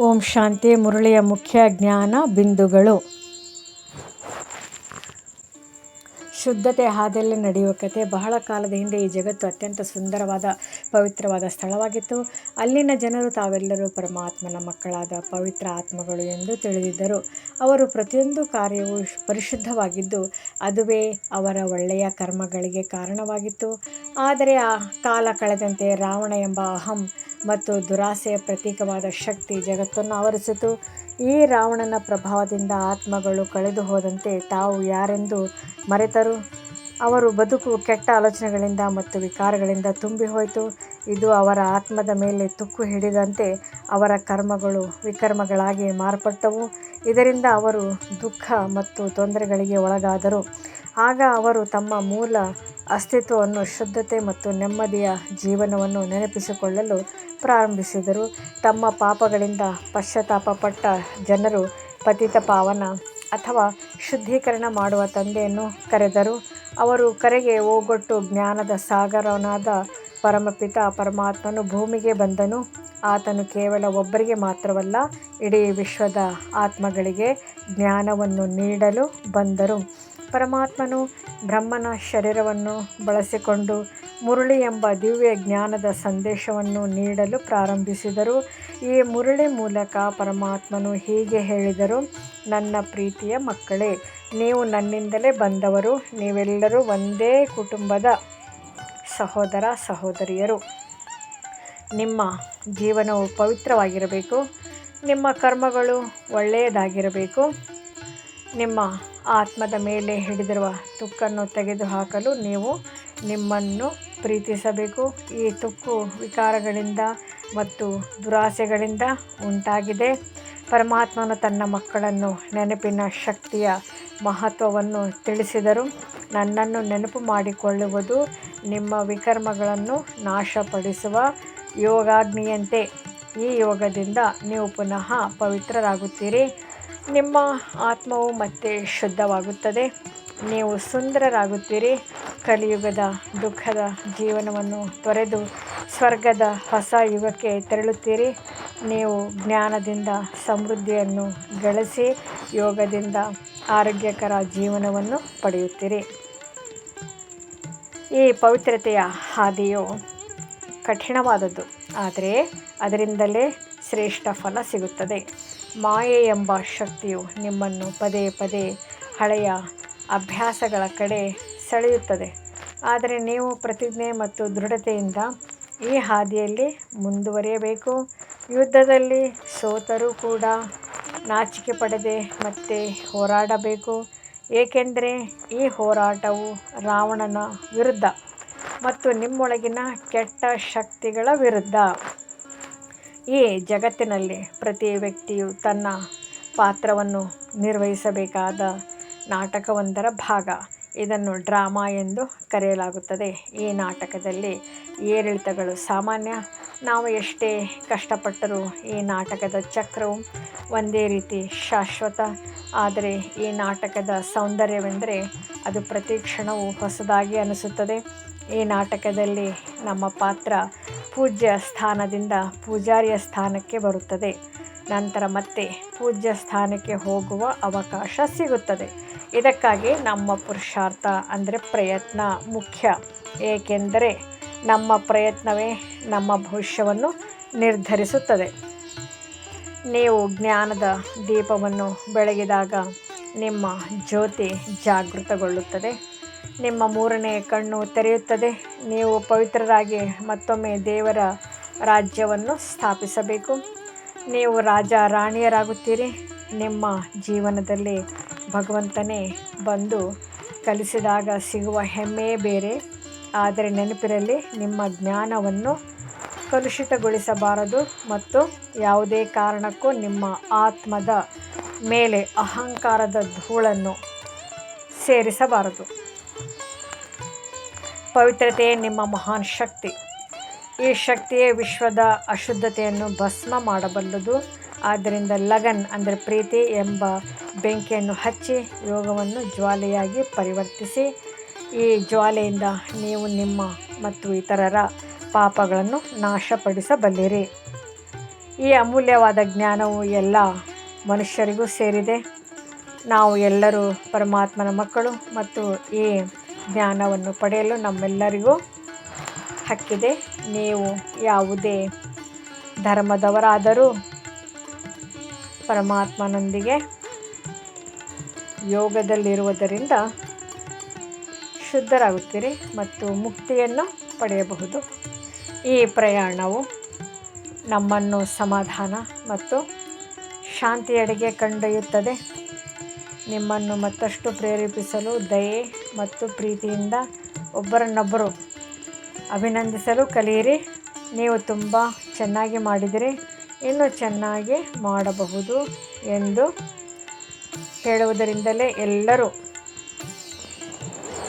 ಓಂ ಶಾಂತಿ ಮುರಳಿಯ ಮುಖ್ಯ ಜ್ಞಾನ ಬಿಂದುಗಳು. ಶುದ್ಧತೆ ಹಾದಿಯಲ್ಲಿ ನಡೆಯುವ ಕತೆ ಬಹಳ ಕಾಲದ ಹಿಂದೆ ಈ ಜಗತ್ತು ಅತ್ಯಂತ ಸುಂದರವಾದ, ಪವಿತ್ರವಾದ ಸ್ಥಳವಾಗಿತ್ತು. ಅಲ್ಲಿನ ಜನರು ತಾವೆಲ್ಲರೂ ಪರಮಾತ್ಮನ ಮಕ್ಕಳಾದ ಪವಿತ್ರ ಆತ್ಮಗಳು ಎಂದು ತಿಳಿದಿದ್ದರು. ಅವರು ಪ್ರತಿಯೊಂದು ಕಾರ್ಯವು ಪರಿಶುದ್ಧವಾಗಿದ್ದು, ಅದುವೇ ಅವರ ಒಳ್ಳೆಯ ಕರ್ಮಗಳಿಗೆ ಕಾರಣವಾಗಿತ್ತು. ಆದರೆ ಆ ಕಾಲ ಕಳೆದಂತೆ ರಾವಣ ಎಂಬ ಅಹಂ ಮತ್ತು ದುರಾಸೆಯ ಪ್ರತೀಕವಾದ ಶಕ್ತಿ ಜಗತ್ತನ್ನು ಆವರಿಸಿತು. ಈ ರಾವಣನ ಪ್ರಭಾವದಿಂದ ಆತ್ಮಗಳು ಕಳೆದು ಹೋದಂತೆ ತಾವು ಯಾರೆಂದು ಮರೆತರು? ಅವರು ಬದುಕು ಕೆಟ್ಟ ಆಲೋಚನೆಗಳಿಂದ ಮತ್ತು ವಿಕಾರಗಳಿಂದ ತುಂಬಿ ಹೋಯಿತು. ಇದು ಅವರ ಆತ್ಮದ ಮೇಲೆ ತುಕ್ಕು ಹಿಡಿದಂತೆ ಅವರ ಕರ್ಮಗಳು ವಿಕರ್ಮಗಳಾಗಿ ಮಾರ್ಪಟ್ಟವು. ಇದರಿಂದ ಅವರು ದುಃಖ ಮತ್ತು ತೊಂದರೆಗಳಿಗೆ ಒಳಗಾದರು. ಆಗ ಅವರು ತಮ್ಮ ಮೂಲ ಅಸ್ತಿತ್ವವನ್ನು, ಶುದ್ಧತೆ ಮತ್ತು ನೆಮ್ಮದಿಯ ಜೀವನವನ್ನು ನೆನಪಿಸಿಕೊಳ್ಳಲು ಪ್ರಾರಂಭಿಸಿದರು. ತಮ್ಮ ಪಾಪಗಳಿಂದ ಪಶ್ಚಾತ್ತಾಪಪಟ್ಟ ಜನರು ಪತಿತ ಪಾವನ ಅಥವಾ ಶುದ್ಧೀಕರಣ ಮಾಡುವ ತಂದೆಯನ್ನು ಕರೆದರು. ಅವರು ಕರೆಗೆ ಓಗೊಟ್ಟು ಜ್ಞಾನದ ಸಾಗರನಾದ ಪರಮಪಿತ ಪರಮಾತ್ಮನು ಭೂಮಿಗೆ ಬಂದನು. ಆತನು ಕೇವಲ ಒಬ್ಬರಿಗೆ ಮಾತ್ರವಲ್ಲ, ಇಡೀ ವಿಶ್ವದ ಆತ್ಮಗಳಿಗೆ ಜ್ಞಾನವನ್ನು ನೀಡಲು ಬಂದರು. ಪರಮಾತ್ಮನು ಬ್ರಹ್ಮನ ಶರೀರವನ್ನು ಬಳಸಿಕೊಂಡು ಮುರುಳಿ ಎಂಬ ದಿವ್ಯ ಜ್ಞಾನದ ಸಂದೇಶವನ್ನು ನೀಡಲು ಪ್ರಾರಂಭಿಸಿದರು. ಈ ಮುರುಳಿ ಮೂಲಕ ಪರಮಾತ್ಮನು ಹೀಗೆ ಹೇಳಿದರು, ನನ್ನ ಪ್ರೀತಿಯ ಮಕ್ಕಳೇ, ನೀವು ನನ್ನಿಂದಲೇ ಬಂದವರು. ನೀವೆಲ್ಲರೂ ಒಂದೇ ಕುಟುಂಬದ ಸಹೋದರ ಸಹೋದರಿಯರು. ನಿಮ್ಮ ಜೀವನವು ಪವಿತ್ರವಾಗಿರಬೇಕು. ನಿಮ್ಮ ಕರ್ಮಗಳು ಒಳ್ಳೆಯದಾಗಿರಬೇಕು. ನಿಮ್ಮ ಆತ್ಮದ ಮೇಲೆ ಹಿಡಿದಿರುವ ತುಕ್ಕನ್ನು ತೆಗೆದುಹಾಕಲು ನೀವು ನಿಮ್ಮನ್ನು ಪ್ರೀತಿಸಬೇಕು. ಈ ತುಕ್ಕು ವಿಕಾರಗಳಿಂದ ಮತ್ತು ದುರಾಸೆಗಳಿಂದ ಉಂಟಾಗಿದೆ. ಪರಮಾತ್ಮನು ತನ್ನ ಮಕ್ಕಳನ್ನು ನೆನಪಿನ ಶಕ್ತಿಯ ಮಹತ್ವವನ್ನು ತಿಳಿಸಿದರು. ನನ್ನನ್ನು ನೆನಪು ಮಾಡಿಕೊಳ್ಳುವುದು ನಿಮ್ಮ ವಿಕರ್ಮಗಳನ್ನು ನಾಶಪಡಿಸುವ ಯೋಗಾಗ್ನಿಯಂತೆ. ಈ ಯೋಗದಿಂದ ನೀವು ಪುನಃ ಪವಿತ್ರರಾಗುತ್ತೀರಿ. ನಿಮ್ಮ ಆತ್ಮವು ಮತ್ತೆ ಶುದ್ಧವಾಗುತ್ತದೆ. ನೀವು ಸುಂದರರಾಗುತ್ತೀರಿ. ಕಲಿಯುಗದ ದುಃಖದ ಜೀವನವನ್ನು ತೊರೆದು ಸ್ವರ್ಗದ ಹೊಸ ಯುಗಕ್ಕೆ ತೆರಳುತ್ತೀರಿ. ನೀವು ಜ್ಞಾನದಿಂದ ಸಮೃದ್ಧಿಯನ್ನು ಗಳಿಸಿ ಯೋಗದಿಂದ ಆರೋಗ್ಯಕರ ಜೀವನವನ್ನು ಪಡೆಯುತ್ತೀರಿ. ಈ ಪವಿತ್ರತೆಯ ಹಾದಿಯು ಕಠಿಣವಾದದ್ದು, ಆದರೆ ಅದರಿಂದಲೇ ಶ್ರೇಷ್ಠ ಫಲ ಸಿಗುತ್ತದೆ. ಮಾಯೆ ಎಂಬ ಶಕ್ತಿಯು ನಿಮ್ಮನ್ನು ಪದೇ ಪದೇ ಹಳೆಯ ಅಭ್ಯಾಸಗಳ ಕಡೆ ಸೆಳೆಯುತ್ತದೆ. ಆದರೆ ನೀವು ಪ್ರತಿಜ್ಞೆ ಮತ್ತು ದೃಢತೆಯಿಂದ ಈ ಹಾದಿಯಲ್ಲಿ ಮುಂದುವರಿಯಬೇಕು. ಯುದ್ಧದಲ್ಲಿ ಸೋತರೂ ಕೂಡ ನಾಚಿಕೆ ಪಡೆದೆ ಮತ್ತೆ ಹೋರಾಡಬೇಕು. ಏಕೆಂದರೆ ಈ ಹೋರಾಟವು ರಾವಣನ ವಿರುದ್ಧ ಮತ್ತು ನಿಮ್ಮೊಳಗಿನ ಕೆಟ್ಟ ಶಕ್ತಿಗಳ ವಿರುದ್ಧ. ಈ ಜಗತ್ತಿನಲ್ಲಿ ಪ್ರತಿ ವ್ಯಕ್ತಿಯು ತನ್ನ ಪಾತ್ರವನ್ನು ನಿರ್ವಹಿಸಬೇಕಾದ ನಾಟಕವೊಂದರ ಭಾಗ. ಇದನ್ನು ಡ್ರಾಮಾ ಎಂದು ಕರೆಯಲಾಗುತ್ತದೆ. ಈ ನಾಟಕದಲ್ಲಿ ಏರಿಳಿತಗಳು ಸಾಮಾನ್ಯ. ನಾವು ಎಷ್ಟೇ ಕಷ್ಟಪಟ್ಟರೂ ಈ ನಾಟಕದ ಚಕ್ರವು ಒಂದೇ ರೀತಿ ಶಾಶ್ವತ. ಆದರೆ ಈ ನಾಟಕದ ಸೌಂದರ್ಯವೆಂದರೆ ಅದು ಪ್ರತಿ ಕ್ಷಣವೂ ಹೊಸದಾಗಿ ಅನಿಸುತ್ತದೆ. ಈ ನಾಟಕದಲ್ಲಿ ನಮ್ಮ ಪಾತ್ರ ಪೂಜ್ಯ ಸ್ಥಾನದಿಂದ ಪೂಜಾರಿಯ ಸ್ಥಾನಕ್ಕೆ ಬರುತ್ತದೆ. ನಂತರ ಮತ್ತೆ ಪೂಜ್ಯ ಸ್ಥಾನಕ್ಕೆ ಹೋಗುವ ಅವಕಾಶ ಸಿಗುತ್ತದೆ. ಇದಕ್ಕಾಗಿ ನಮ್ಮ ಪುರುಷಾರ್ಥ ಅಂದರೆ ಪ್ರಯತ್ನ ಮುಖ್ಯ. ಏಕೆಂದರೆ ನಮ್ಮ ಪ್ರಯತ್ನವೇ ನಮ್ಮ ಭವಿಷ್ಯವನ್ನು ನಿರ್ಧರಿಸುತ್ತದೆ. ನೀವು ಜ್ಞಾನದ ದೀಪವನ್ನು ಬೆಳಗಿದಾಗ ನಿಮ್ಮ ಜ್ಯೋತಿ ಜಾಗೃತಗೊಳ್ಳುತ್ತದೆ. ನಿಮ್ಮ ಮೂರನೇ ಕಣ್ಣು ತೆರೆಯುತ್ತದೆ. ನೀವು ಪವಿತ್ರರಾಗಿ ಮತ್ತೊಮ್ಮೆ ದೇವರ ರಾಜ್ಯವನ್ನು ಸ್ಥಾಪಿಸಬೇಕು. ನೀವು ರಾಜ ರಾಣಿಯರಾಗುತ್ತೀರಿ. ನಿಮ್ಮ ಜೀವನದಲ್ಲಿ ಭಗವಂತನೇ ಬಂದು ಕಲಿಸಿದಾಗ ಸಿಗುವ ಹೆಮ್ಮೆ ಬೇರೆ. ಆದರೆ ನೆನಪಿರಲಿ, ನಿಮ್ಮ ಜ್ಞಾನವನ್ನು ಕಲುಷಿತಗೊಳಿಸಬಾರದು ಮತ್ತು ಯಾವುದೇ ಕಾರಣಕ್ಕೂ ನಿಮ್ಮ ಆತ್ಮದ ಮೇಲೆ ಅಹಂಕಾರದ ಧೂಳನ್ನು ಸೇರಿಸಬಾರದು. ಪವಿತ್ರತೆಯೇ ನಿಮ್ಮ ಮಹಾನ್ ಶಕ್ತಿ. ಈ ಶಕ್ತಿಯೇ ವಿಶ್ವದ ಅಶುದ್ಧತೆಯನ್ನು ಭಸ್ಮ ಮಾಡಬಲ್ಲದು. ಆದ್ದರಿಂದ ಲಗನ್ ಅಂದರೆ ಪ್ರೀತಿ ಎಂಬ ಬೆಂಕಿಯನ್ನು ಹಚ್ಚಿ ಯೋಗವನ್ನು ಜ್ವಾಲೆಯಾಗಿ ಪರಿವರ್ತಿಸಿ. ಈ ಜ್ವಾಲೆಯಿಂದ ನೀವು ನಿಮ್ಮ ಮತ್ತು ಇತರರ ಪಾಪಗಳನ್ನು ನಾಶಪಡಿಸಬಲ್ಲಿರಿ. ಈ ಅಮೂಲ್ಯವಾದ ಜ್ಞಾನವು ಎಲ್ಲ ಮನುಷ್ಯರಿಗೂ ಸೇರಿದೆ. ನಾವು ಎಲ್ಲರೂ ಪರಮಾತ್ಮನ ಮಕ್ಕಳು ಮತ್ತು ಈ ಜ್ಞಾನವನ್ನು ಪಡೆಯಲು ನಮ್ಮೆಲ್ಲರಿಗೂ ಹಕ್ಕಿದೆ ನೀವು ಯಾವುದೇ ಧರ್ಮದವರಾದರೂ ಪರಮಾತ್ಮನೊಂದಿಗೆ ಯೋಗದಲ್ಲಿರುವುದರಿಂದ ಶುದ್ಧರಾಗುತ್ತೀರಿ ಮತ್ತು ಮುಕ್ತಿಯನ್ನು ಪಡೆಯಬಹುದು. ಈ ಪ್ರಯಾಣವು ನಮ್ಮನ್ನು ಸಮಾಧಾನ ಮತ್ತು ಶಾಂತಿಯೆಡೆಗೆ ಕೊಂಡೊಯ್ಯುತ್ತದೆ ನಿಮ್ಮನ್ನು ಮತ್ತಷ್ಟು ಪ್ರೇರೇಪಿಸಲು ದಯೆ ಮತ್ತು ಪ್ರೀತಿಯಿಂದ ಒಬ್ಬರನ್ನೊಬ್ಬರು ಅಭಿನಂದಿಸಲು ಕಲಿಯಿರಿ. ನೀವು ತುಂಬ ಚೆನ್ನಾಗಿ ಮಾಡಿದಿರಿ. ಇನ್ನೂ ಚೆನ್ನಾಗಿ ಮಾಡಬಹುದು ಎಂದು ಹೇಳುವುದರಿಂದಲೇ ಎಲ್ಲರೂ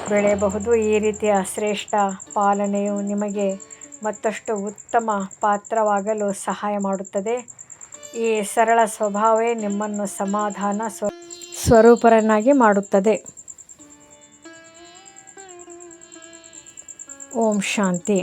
ಬೆಳೆಯಬಹುದು. ಈ ರೀತಿಯ ಶ್ರೇಷ್ಠ ಪಾಲನೆಯು ನಿಮಗೆ ಮತ್ತಷ್ಟು ಉತ್ತಮ ಪಾತ್ರವಾಗಲು ಸಹಾಯ ಮಾಡುತ್ತದೆ. ಈ ಸರಳ ಸ್ವಭಾವವೇ ನಿಮ್ಮನ್ನು ಸಮಾಧಾನ ಸ್ವ, ಸ್ವರೂಪರನ್ನಾಗಿ ಮಾಡುತ್ತದೆ. ಓಂ ಶಾಂತಿ